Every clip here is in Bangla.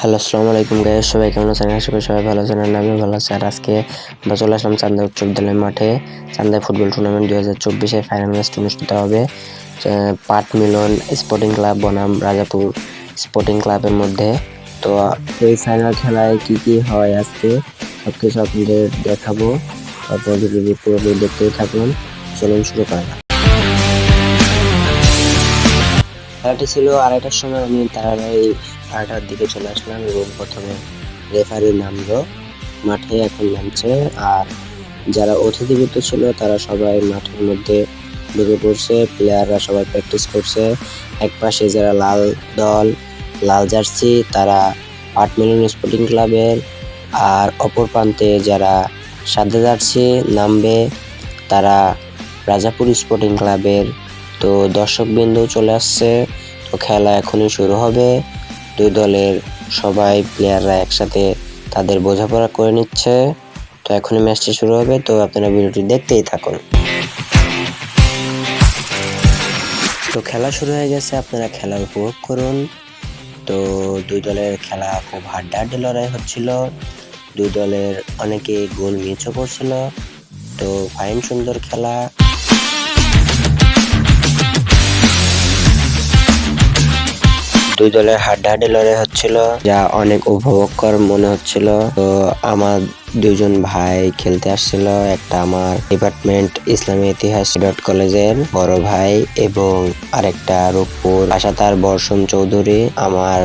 হ্যালো, আসসালামু আলাইকুম গাইস সবাই কেমন আছেন? আশা করি সবাই ভালো আছেন আর ভালো আছি। আর আজকে আমরা চলে আসলাম চান্দা উচ্চ বিদ্যালয় মাঠে। চান্দায় ফুটবল টুর্নামেন্ট দুই হাজার চব্বিশে ফাইনাল ম্যাচটি অনুষ্ঠিত হবে। পাট মিলন স্পোর্টিং ক্লাব বনাম রাজাপুর স্পোর্টিং ক্লাবের মধ্যে। তো, এই ফাইনাল খেলায় কী কী হয় আজকে? সব কিছু আপনাদের দেখাবো। আপনারা যদি পুরোপুরি দেখতেই থাকুন। চলুন শুরু করা। খেলাটি ছিল আড়াইটার সময়। আমি তারাই আড়াইটার দিকে চলে আসলাম এবং প্রথমে রেফারি নামলো মাঠে এখন নামছে আর যারা অতিথিভূত ছিল তারা সবাই মাঠের মধ্যে ঢুকে পড়ছে প্লেয়াররা সবাই প্র্যাকটিস করছে। এক পাশে যারা লাল দল, লাল জার্সি, তারা আট মিলিয়ন স্পোর্টিং ক্লাবের আর অপর প্রান্তে যারা সাদা জার্সি নামবে, তারা রাজাপুর স্পোর্টিং ক্লাবের তো দর্শকবৃন্দ চলে আসছে। তো খেলা এখনই শুরু হবে। দুই দলের সবাই প্লেয়াররা একসাথে তাদের বোঝাপড়া করে নিচ্ছে। তো এখনই ম্যাচটি শুরু হবে, তো আপনারা ভিডিওটি দেখতেই থাকুন। তো খেলা শুরু হয়ে গেছে, আপনারা খেলা উপভোগ করুন। তো দুই দলের খেলা খুব হাড্ডাহাড্ডি লড়াই হচ্ছিল। দুই দলের অনেকে গোল মিচও করছিল তো ফাইন সুন্দর খেলা। দুই দলের হাড্ডাহাড্ডি লড়াই হচ্ছিল। যা অনেক উপভোগকর মনে হচ্ছিল। তো আমার দুজন ভাই খেলতে আসছিল। একটা আমার ডিপার্টমেন্ট ইসলামী ইতিহাস ডট কলেজের বড় ভাই এবং আরেকটা রূপপুর। বাসা তার বর্ষণ চৌধুরী, আমার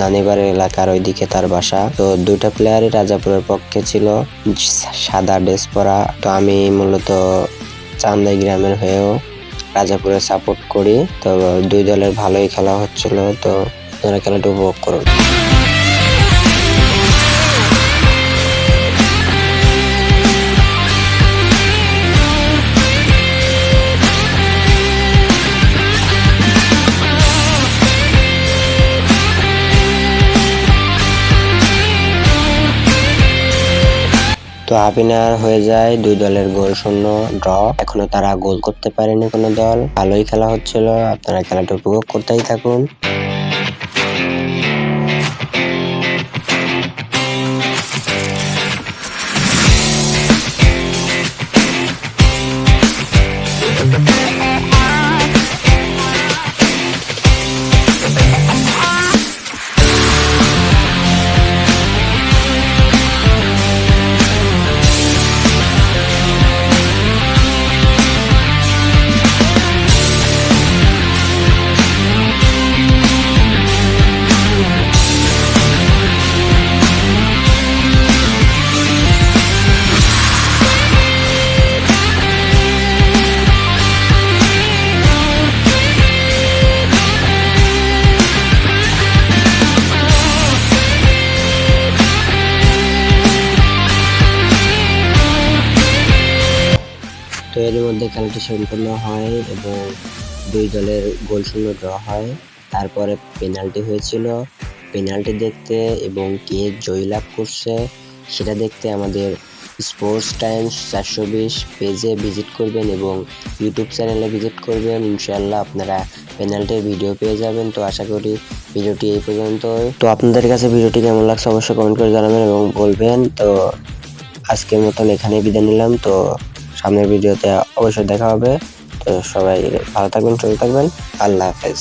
নানিবাড়ির এলাকার ওইদিকে তার বাসা। তো দুইটা প্লেয়ারই রাজাপুরের পক্ষে ছিল। সাদা ড্রেস পরা। তো আমি মূলত চান্দাই গ্রামের হয়েও রাজাপুরে সাপোর্ট করি। তো দুই দলের ভালোই খেলা হচ্ছিল তো আপনারা খেলাটা উপভোগ করুন তো আপিনার হয়ে যায় দুই দলের গোল শূন্য, ড্র। এখনও তারা গোল করতে পারেনি কোনো দল। ভালোই খেলা হচ্ছিল। আপনারা খেলাটা উপভোগ করতেই থাকুন। তো এর মধ্যে খেলাটি সম্পূর্ণ হয় এবং দুই দলের গোল শূন্য ড্র হয়। তারপরে পেনাল্টি হয়েছিল। পেনাল্টি দেখতে এবং কে জয়লাভ করছে, সেটা দেখতে আমাদের স্পোর্টস টাইমস চারশো বিশ পেজে ভিজিট করবেন এবং ইউটিউব চ্যানেলে ভিজিট করবেন। ইনশাল্লাহ আপনারা পেনাল্টির ভিডিও পেয়ে যাবেন। তো আশা করি ভিডিওটি এই পর্যন্ত তো আপনাদের কাছে ভিডিওটি কেমন লাগছে অবশ্যই কমেন্ট করে জানাবেন এবং বলবেন। তো আজকের মতন এখানে বিদায় নিলাম। তো সামনের ভিডিওতে অবশ্যই দেখা হবে। তো সবাই ভালো থাকবেন সুস্থ থাকবেন। আল্লাহ হাফেজ।